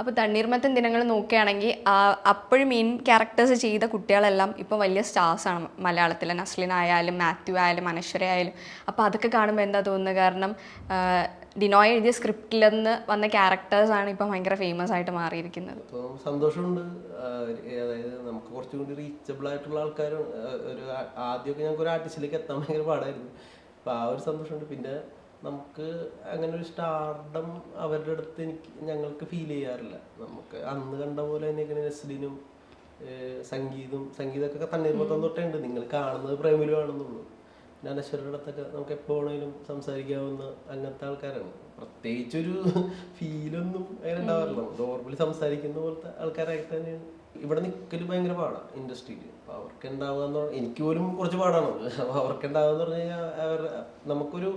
അപ്പോൾ തണ്ണീർമത്തൻ ദിനങ്ങൾ നോക്കുകയാണെങ്കിൽ അപ്പോഴും മെയിൻ ക്യാരക്ടേഴ്സ് ചെയ്ത കുട്ടികളെല്ലാം ഇപ്പോൾ വലിയ സ്റ്റാർസാണ് മലയാളത്തിലെ നസ്ലിൻ ആയാലും മാത്യു ആയാലും അനശ്വര ആയാലും. അപ്പോൾ അതൊക്കെ കാണുമ്പോൾ എന്താ തോന്നുന്നത്? കാരണം ഡിനോയ് എഴുതിയ സ്ക്രിപ്റ്റിൽ നിന്ന് വന്ന ക്യാരക്ടേഴ്സാണ് ഇപ്പോൾ ഭയങ്കര ഫേമസ് ആയിട്ട് മാറിയിരിക്കുന്നത്. സന്തോഷമുണ്ട്. അതായത് നമുക്ക് കുറച്ചും കൂടി റീച്ചബിൾ ആയിട്ടുള്ള ആൾക്കാർ ഒരു ആദ്യമൊക്കെ ഞങ്ങൾക്ക് ഒരു ആർട്ടിസ്റ്റിലേക്ക് എത്താൻ ഭയങ്കര പാടായിരുന്നു. അപ്പോൾ ആ ഒരു സന്തോഷമുണ്ട്. പിന്നെ നമുക്ക് അങ്ങനെ ഒരു സ്റ്റാർഡം അവരുടെ അടുത്ത് എനിക്ക് ഞങ്ങൾക്ക് ഫീൽ ചെയ്യാറില്ല. നമുക്ക് അന്ന് കണ്ട പോലെ തന്നെ ഇങ്ങനെ നെസ്ലിനും സംഗീതം സംഗീതമൊക്കെ തണ്ണീർമത്തം തൊട്ടേ ഉണ്ട് നിങ്ങൾ കാണുന്നത് പ്രേമിലും ആണെന്നുള്ളൂ പിന്നെ അനശ്വരുടെ അടുത്തൊക്കെ നമുക്ക് എപ്പോൾ വേണമെങ്കിലും സംസാരിക്കാവുന്ന അങ്ങനത്തെ ആൾക്കാരാണ്. പ്രത്യേകിച്ചൊരു ഫീലൊന്നും അങ്ങനെ ഉണ്ടാവാറില്ല. നോർമലി സംസാരിക്കുന്ന പോലത്തെ ആൾക്കാരായിട്ട് തന്നെയാണ്. ഇവിടെ നിൽക്കൽ ഭയങ്കര പാടാണ് ഇൻഡസ്ട്രിയിൽ അപ്പോൾ അവർക്ക് ഉണ്ടാവുക എന്ന് പറഞ്ഞാൽ എനിക്ക് പോലും കുറച്ച് പാടാണ്. അപ്പോൾ അവർക്ക് ഉണ്ടാവുക എന്ന് പറഞ്ഞു കഴിഞ്ഞാൽ അവർ നമുക്കൊരു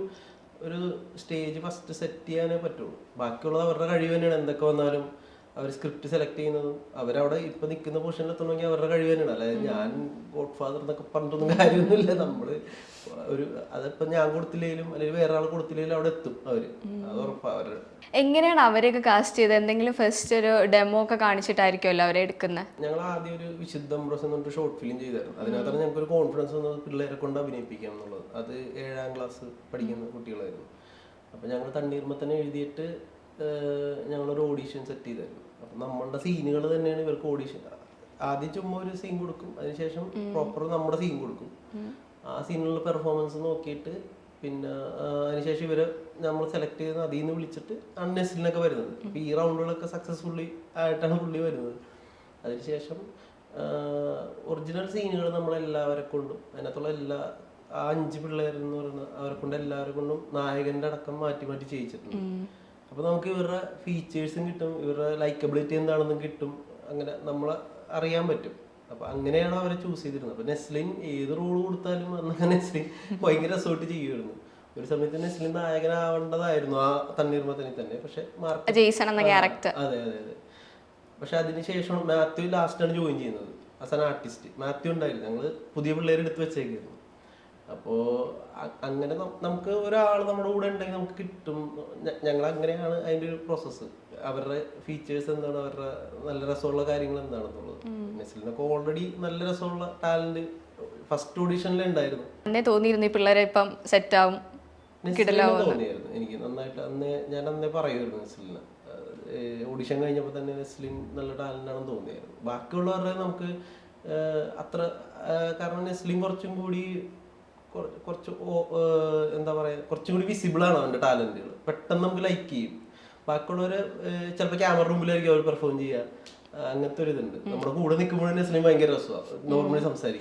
ഒരു സ്റ്റേജ് ഫസ്റ്റ് സെറ്റ് ചെയ്യാനേ പറ്റുള്ളൂ. ബാക്കിയുള്ളത് അവരുടെ കഴിവ് തന്നെയാണ്. എന്തൊക്കെ വന്നാലും അവർ സ്ക്രിപ്റ്റ് സെലക്ട് ചെയ്യുന്നതും അവരവിടെ ഇപ്പൊ നിൽക്കുന്ന പൊസിഷനിൽ എത്തണമെങ്കിൽ അവരുടെ കഴിവ് തന്നെയാണ്. അതായത് ഞാൻ ഗോഡ് ഫാദർ എന്നൊക്കെ പറഞ്ഞിട്ടൊന്നും കാര്യമൊന്നുമില്ല. നമ്മൾ ഒരു അതിപ്പോ ഞാൻ കൊടുത്തില്ലെങ്കിലും അല്ലെങ്കിൽ വേറെ ആൾ കൊടുത്തില്ലെങ്കിലും അവിടെ എത്തും അവർ. അത് ഉറപ്പാണ് അവരുടെ. എങ്ങനെയാണ് അവരെയൊക്കെ കാസ്റ്റ് ചെയ്ത് എന്തെങ്കിലും ഫസ്റ്റ് ഒരു ഡെമോ ഒക്കെ കാണിച്ചിട്ടായിരിക്കുമല്ലോ അവരെ എടുക്കുന്നത് ഞങ്ങൾ ആദ്യം ഒരു വിശുദ്ധ എന്ന് പറഞ്ഞിട്ട് ഷോർട്ട് ഫിലിം ചെയ്തായിരുന്നു. അതിനകത്താണ് ഞങ്ങൾക്ക് ഒരു കോൺഫിഡൻസ് വന്നത് പിള്ളേരെ കൊണ്ട് അഭിനയിപ്പിക്കാം എന്നുള്ളത്. അത് ഏഴാം ക്ലാസ് പഠിക്കുന്ന കുട്ടികളായിരുന്നു. അപ്പോൾ ഞങ്ങൾ തണ്ണീർമ തന്നെ എഴുതിയിട്ട് ഞങ്ങളൊരു ഓഡീഷൻ സെറ്റ് ചെയ്തായിരുന്നു. അപ്പം നമ്മളുടെ സീനുകൾ തന്നെയാണ് ഇവർക്ക് ഓഡീഷൻ ആദ്യം ചുമ്മാ ഒരു സീൻ കൊടുക്കും. അതിനുശേഷം പ്രോപ്പർ നമ്മുടെ സീൻ കൊടുക്കും. ആ സീനിലുള്ള പെർഫോമൻസ് നോക്കിയിട്ട് പിന്നെ അതിനുശേഷം ഇവരെ നമ്മൾ സെലക്ട് ചെയ്ത് അതിൽ നിന്ന് വിളിച്ചിട്ട് അൺനെസ്റ്റിനൊക്കെ വരുന്നത്. അപ്പോൾ ഈ റൗണ്ടുകളൊക്കെ സക്സസ്ഫുള്ളി ആയിട്ടാണ് പുള്ളി വരുന്നത്. അതിനുശേഷം ഒറിജിനൽ സീനുകൾ നമ്മളെല്ലാവരെ കൊണ്ടും അതിനകത്തുള്ള എല്ലാ ആ അഞ്ച് പിള്ളേരെന്ന് പറയുന്ന അവരെ കൊണ്ട് എല്ലാവരെ കൊണ്ടും നായകന്റെ അടക്കം മാറ്റി മാറ്റി ചെയ്യിച്ചിട്ടുണ്ട്. അപ്പൊ നമുക്ക് ഇവരുടെ ഫീച്ചേഴ്സും കിട്ടും ഇവരുടെ ലൈക്കബിലിറ്റി എന്താണെന്നും കിട്ടും അങ്ങനെ നമ്മളെ അറിയാൻ പറ്റും. അപ്പൊ അങ്ങനെയാണ് അവരെ ചൂസ് ചെയ്തിരുന്നത്. അപ്പൊ നെസ്ലിൻ ഏത് റോൾ കൊടുത്താലും അന്നൊക്കെ നെസ്ലിൻ ഭയങ്കര സോട്ട് ചെയ്യുമായിരുന്നു. ഒരു സമയത്ത് നെസ്ലിൻ നായകനാവേണ്ടതായിരുന്നു ആ തണ്ണീർമത്തനിൽ തന്നെ. പക്ഷെ മാർക്ക് ജെയ്സൺ എന്ന ക്യാരക്ടർ അതെ അതെ അതെ. പക്ഷെ അതിനുശേഷം മാത്യു ലാസ്റ്റാണ് ജോയിൻ ചെയ്യുന്നത്. ആസ് ആൻ ആർട്ടിസ്റ്റ് മാത്യു ഉണ്ടായിരുന്നു. ഞങ്ങൾ പുതിയ പിള്ളേരെ എടുത്ത് വെച്ചേക്കായിരുന്നു. അപ്പോൾ അങ്ങനെ നമുക്ക് ഒരാൾ നമ്മുടെ കൂടെ ഉണ്ടെങ്കിൽ നമുക്ക് കിട്ടും. ഞങ്ങൾ അങ്ങനെയാണ് അതിന്റെ ഒരു പ്രോസസ്സ് അവരുടെ ഫീച്ചേഴ്സ് എന്താണ്? അവരുടെ നല്ല രസമുള്ള കാര്യങ്ങൾ എന്താണെന്നുള്ളത്. നെസ്ലിനൊക്കെ ഓൾറെഡി നല്ല രസമുള്ള ടാലന്റ് ഫസ്റ്റ് ഓഡീഷനിലുണ്ടായിരുന്നു എന്നെ തോന്നിയിരുന്നു ഈ പിള്ളേരെ ഇപ്പം സെറ്റ് ആവും തോന്നിയായിരുന്നു. എനിക്ക് നന്നായിട്ട് അന്നേ ഞാൻ അന്നേ പറയുമായിരുന്നു നെസ്ലിന് ഓഡിഷൻ കഴിഞ്ഞപ്പോൾ തന്നെ നെസ്ലിൻ നല്ല ടാലന്റ് ആണെന്ന് തോന്നിയായിരുന്നു. ബാക്കിയുള്ളവരുടെ നമുക്ക് അത്ര കാരണം നെസ്ലിൻ കുറച്ചും കൂടി കുറച്ച് എന്താ പറയുക കുറച്ചും കൂടി വിസിബിൾ ആണ് അവന്റെ ടാലന്റുകൾ പെട്ടെന്ന് നമുക്ക് ലൈക്ക് ചെയ്യും. ബാക്കിയുള്ളവർ ചിലപ്പോൾ ക്യാമറ റൂമിലായിരിക്കും അവർ പെർഫോം ചെയ്യുക. അങ്ങനത്തെ ഒരു ഇതുണ്ട്. നമ്മുടെ കൂടെ നിൽക്കുമ്പോഴേ സിനിമ ഭയങ്കര രസമാണ് നോർമലി സംസാരിക്കും.